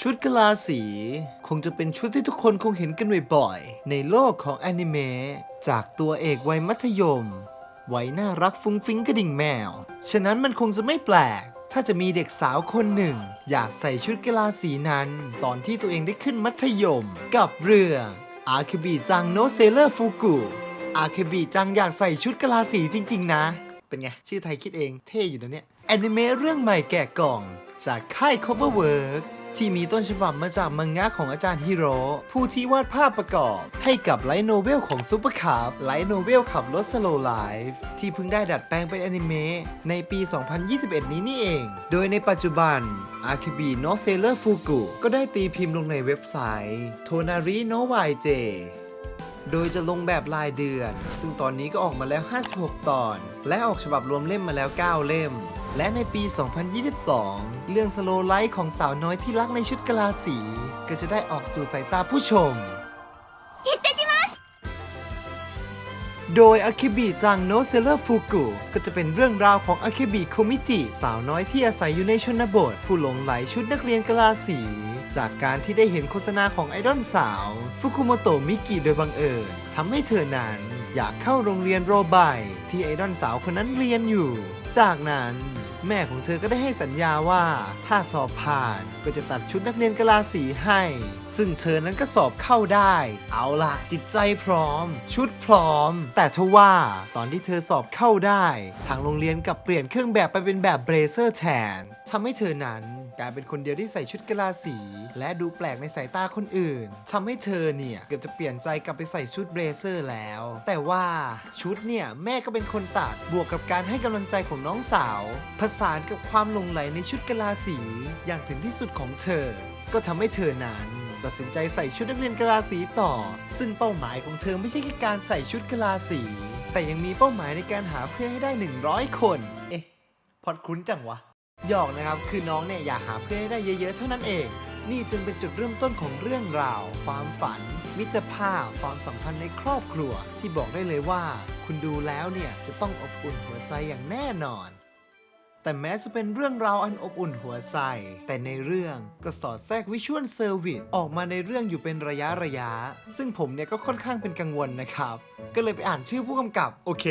ชุดกลาสี คงจะเป็นชุดที่ทุกคนคงเห็นกันบ่อยๆ ในโลกของแอนิเมะจากตัวเอกวัยมัธยม วัยน่ารักฟุ้งฟิ้งกระดิ่งแมว ฉะนั้นมันคงจะไม่แปลก ถ้าจะมีเด็กสาวคนหนึ่ง อยากใส่ชุดกลาสีนั้น ตอนที่ตัวเองได้ขึ้นมัธยม กับเรื่องอาเคบิจังโนเซเลอร์ฟูกุอาเคบิจังอยากใส่ชุดกลาสีจริง ๆ นะ เป็นไง ชื่อไทยคิดเองเท่อยู่นะเนี่ยแอนิเมะเรื่องใหม่แกะกล่อง จากค่าย Coverwork ที่มีต้นฉบับมาจากมังงะของอาจารย์ฮิโร่ผู้ที่วาดภาพประกอบ ให้กับไลท์โนเวลของซูเปอร์คาร์ไลท์โนเวลขับรถสโลไลฟ์ที่เพิ่งได้ดัดแปลงเป็นอนิเมะในปี 2021 นี้นี่เอง โดยในปัจจุบันอาคิบิโนเซเลอร์ฟูกุก็ได้ตีพิมพ์ลงในเว็บไซต์โทนาริโนวายเจ โดยจะลงแบบรายเดือน ซึ่งตอนนี้ก็ออกมาแล้ว 56 ตอน และออกฉบับรวมเล่มมาแล้ว 9 เล่ม และในปี 2022 เรื่องสโลไลท์ของสาวน้อยที่รักในชุดกะลาสี ก็จะได้ออกสู่สายตาผู้ชม โดยอาคิบิจังโนเซเลอร์ฟูกุก็จะเป็นเรื่องราวของอาคิบิโคมิจิสาวน้อยที่อาศัยอยู่ในชนบท ผู้หลงไหลชุดนักเรียนกะลาสี จากการที่ได้เห็นโฆษณาของไอดอลสาวฟุคุโมโตะมิกิโดยบังเอิญทำให้เธอนั้นอยากเข้าโรงเรียนโรไบที่ไอดอลสาวคนนั้นเรียนอยู่ จากนั้นแม่ของเธอก็ได้ให้สัญญาว่า ถ้าสอบผ่านก็จะตัดชุดนักเรียนกะลาสีให้ ซึ่งเธอนั้นก็สอบเข้าได้ เอาล่ะ จิตใจพร้อม ชุดพร้อม แต่ทว่าตอนที่เธอสอบเข้าได้ ทางโรงเรียนกลับเปลี่ยนเครื่องแบบไปเป็นแบบเบรเซอร์แทนทำให้เธอนั้น กายเป็นคนเดียวที่ใส่ชุดกะลาสี และดูแปลกในสายตาคนอื่นทำให้เธอเนี่ยเกือบจะเปลี่ยนใจกลับไปใส่ชุดเบรเซอร์แล้ว แต่ว่าชุดเนี่ยแม่ก็เป็นคนตัดบวกกับการให้กำลังใจของน้องสาว ผสานกับความหลงไหลในชุดกะลาสีอย่างถึงที่สุดของเธอ ก็ทำให้เธอนั้นตัดสินใจใส่ชุดนักเรียนกะลาสีต่อ ซึ่งเป้าหมายของเธอไม่ใช่แค่การใส่ชุดกะลาสี แต่ยังมีเป้าหมายในการหาเพื่อนให้ได้ 100 คน เอ๊ะ พอดคุ้นจังวะ หยอกนะครับ คือน้องเนี่ยอยากหาเพื่อนให้ได้เยอะๆ เท่านั้นเอง นี่จึงเป็นจุดเริ่มต้นของเรื่องราว ความฝัน มิตรภาพ ความสัมพันธ์ในครอบครัว ที่บอกได้เลยว่า คุณดูแล้วเนี่ยจะต้องอบอุ่นหัวใจอย่างแน่นอน แต่แม้จะเป็นเรื่องราวอันอบอุ่นหัวใจ แต่ในเรื่องก็สอดแทรกวิชวลเซอร์วิสออกมาในเรื่องอยู่เป็นระยะระยะ ซึ่งผมเนี่ยก็ค่อนข้างเป็นกังวลนะครับ ก็เลยไปอ่านชื่อผู้กำกับ โอเค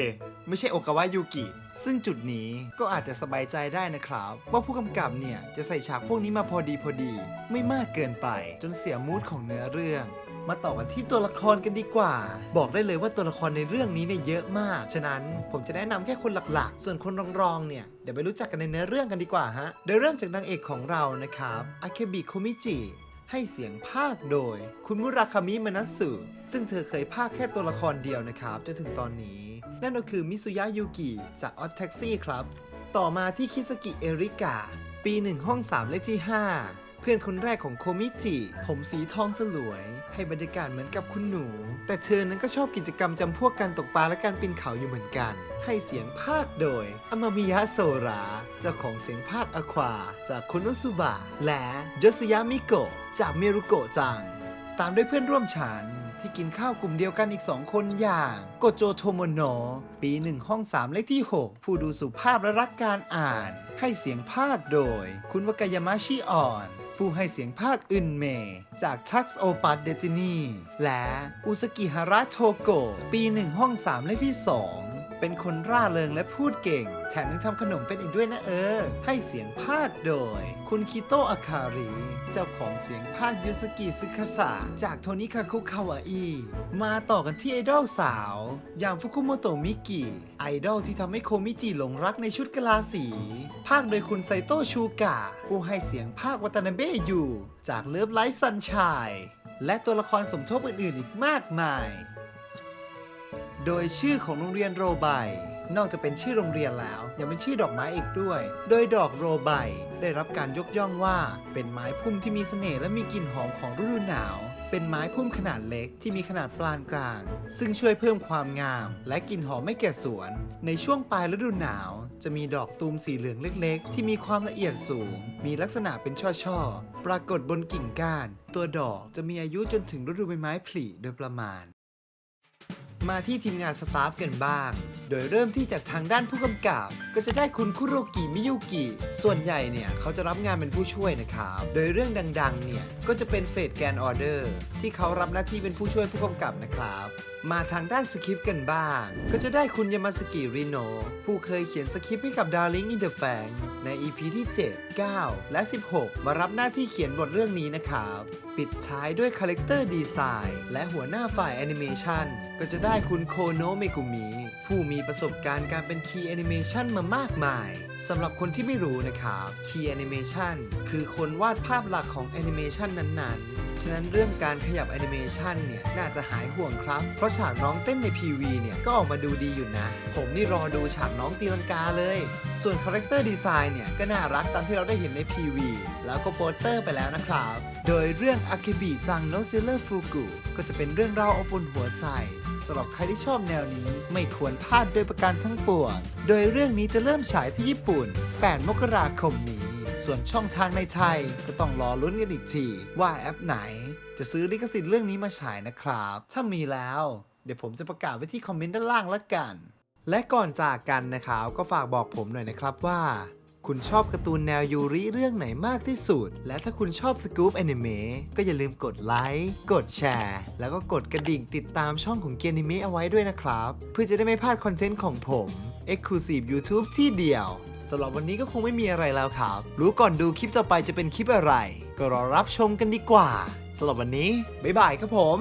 ไม่ใช่โอกาวะยูกิ ซึ่งจุดนี้ก็อาจจะสบายใจได้นะครับ ว่าผู้กำกับเนี่ยจะใส่ฉากพวกนี้มาพอดีพอดี ไม่มากเกินไปจนเสียมูดของเนื้อเรื่อง มาต่อกันที่ตัวละครกันดีกว่า บอกได้เลยว่าตัวละครในเรื่องนี้เนี่ยเยอะมาก ฉะนั้นผมจะแนะนำแค่คนหลักๆ ส่วนคนรองๆเนี่ยเดี๋ยวไปรู้จักกันในเนื้อเรื่องกันดีกว่าฮะโดยเริ่มจากนางเอกของเรานะครับอาเคบิโคมิจิให้เสียงภาคโดย คุณมุราคามิมานัสสึซึ่งเธอเคยภาคแค่ตัวละครเดียวนะครับจนถึงตอนนี้ นั่นก็คือมิซุยะยูกิจากออ t แท็กซี่ครับ ต่อมาที่คิสกิเอริกะปีหนึ่งห้องสามเลขที่ 5 เพื่อนคนแรกของโคมิจิ ผมสีทองสลวย ให้บรรยากาศเหมือนกับคุณหนู แต่เธอนั้นก็ชอบกิจกรรมจำพวกการตกปลาและการปีนเขาอยู่เหมือนกัน ให้เสียงภาคโดยอามามิยะโซราเจ้าของเสียงภาคอควา จากคุโนสุบะและยสุยะมิโกะจากเมรุโกะจัง ตามด้วยเพื่อนร่วมชั้น ที่กินข้าวกลุ่มเดียวกันอีก 2 คนอย่างโกโจโทโมโนะปีหนึ่งห้อง3เลขที่ 6 ผู้ดูสุภาพและรักการอ่าน ให้เสียงภาคโดย คุณวากายามาชิอ่อน ผู้ให้เสียงภาคอึนเม จากทักซ์โอปัตเดตินีและอุสกิฮาระโทโกะปีหนึ่งห้อง3เลขที่ 2 เป็นคนร่าเริงและพูดเก่ง แถมยังทำขนมเป็นอีกด้วยนะเออ ให้เสียงภาคโดย คุณคิโตะอาคาริ เจ้าของเสียงภาคยูสกิซึคาสะจากโทนิคาคุคาวาอิมาต่อกันที่ไอดอลสาวอย่างฟุคุโมโตะมิกิไอดอลที่ทำให้โคมิจิหลงรักในชุดกะลาสี ภาคโดยคุณไซโตะชูกะ ผู้ให้เสียงภาควัตานาเบะอยู่ จากเลิฟไลท์ซันชายและตัวละครสมทบอื่นๆอีกมากมาย โดยชื่อของโรงเรียนโรไบนอกจากเป็นชื่อโรงเรียนแล้วยังเป็นชื่อดอกไม้อีกด้วย โดยดอกโรไบได้รับการยกย่องว่า เป็นไม้พุ่มที่มีเสน่ห์และมีกลิ่นหอมของฤดูหนาว เป็นไม้พุ่มขนาดเล็กที่มีขนาดปานกลาง ซึ่งช่วยเพิ่มความงาม และกลิ่นหอมให้แก่สวน ในช่วงปลายฤดูหนาว จะมีดอกตูมสีเหลืองเล็ก ๆ ที่มีความละเอียดสูง มีลักษณะเป็นช่อๆปรากฏบนกิ่งก้าน ตัวดอกจะมีอายุจนถึงฤดูใบไม้ผลิโดยประมาณ มาที่ทีมงานสตาฟกันบ้าง โดยเริ่มที่จากทางด้านผู้กำกับ ก็จะได้คุณคุโรกิมิยุกิ ส่วนใหญ่เนี่ยเขาจะรับงานเป็นผู้ช่วยนะครับ โดยเรื่องดังๆ เนี่ยก็จะเป็นเฟดแกนออเดอร์ที่เขารับหน้าที่เป็นผู้ช่วยผู้กำกับนะครับ มาทางด้านสคริปต์กันบ้าง ก็จะได้คุณยามาสกิริโนผู้เคยเขียนสคริปต์ให้กับ Darling in the Fang ใน EP ที่ 7 9 และ 16 มารับหน้าที่เขียนบทเรื่องนี้นะครับ ปิดท้ายด้วยคาแรคเตอร์ดีไซน์และหัวหน้าฝ่ายแอนิเมชันก็จะได้คุณโคโนะเมกุมิผู้มีประสบการณ์การเป็นคีย์แอนิเมชันมามากมายสำหรับคนที่ไม่รู้นะครับคีย์แอนิเมชันคือคนวาดภาพหลักของแอนิเมชันนั้นๆ ฉะนั้นเรื่องการขยับแอนิเมชันเนี่ย น่าจะหายห่วงครับ เพราะฉากน้องเต้นใน PV เนี่ย ก็ออกมาดูดีอยู่นะ ผมนี่รอดูฉากน้องตีลังกาเลย ส่วนคาแรคเตอร์ดีไซน์เนี่ย ก็น่ารักตามที่เราได้เห็นใน PV แล้วก็โปสเตอร์ไปแล้วนะครับ โดยเรื่องอากิบิซังโนซิลเลอร์ฟูกุก็จะเป็นเรื่องราวอบอุ่นหัวใจ สำหรับใครที่ชอบแนวนี้ ไม่ควรพลาดโดยประการทั้งปวง โดยเรื่องนี้จะเริ่มฉายที่ญี่ปุ่น 8 มกราคมนี้ ส่วนช่องทางในไทยก็ต้องรอลุ้นกันอีกที ว่าแอปไหน จะซื้อลิขสิทธิ์เรื่องนี้มาฉายนะครับ ถ้ามีแล้ว เดี๋ยวผมจะประกาศไว้ที่คอมเมนต์ด้านล่างละกัน และก่อนจากกันนะครับก็ฝากบอกผมหน่อยนะครับว่า คุณชอบการ์ตูนแนวยูริเรื่องไหนมากที่สุด และถ้าคุณชอบสกู๊ปแอนิเมะก็อย่าลืมกดไลค์ กดแชร์ แล้วก็กดกระดิ่งติดตามช่องของเกียร์นิเมะเอาไว้ด้วยนะครับ เพื่อจะได้ไม่พลาดคอนเทนต์ของผม Exclusive YouTube ที่เดียวสำหรับวันนี้ก็คงไม่มีอะไรแล้วครับ รู้ก่อนดูคลิปต่อไปจะเป็นคลิปอะไร ก็รอรับชมกันดีกว่าสำหรับวันนี้บ๊ายบายครับผม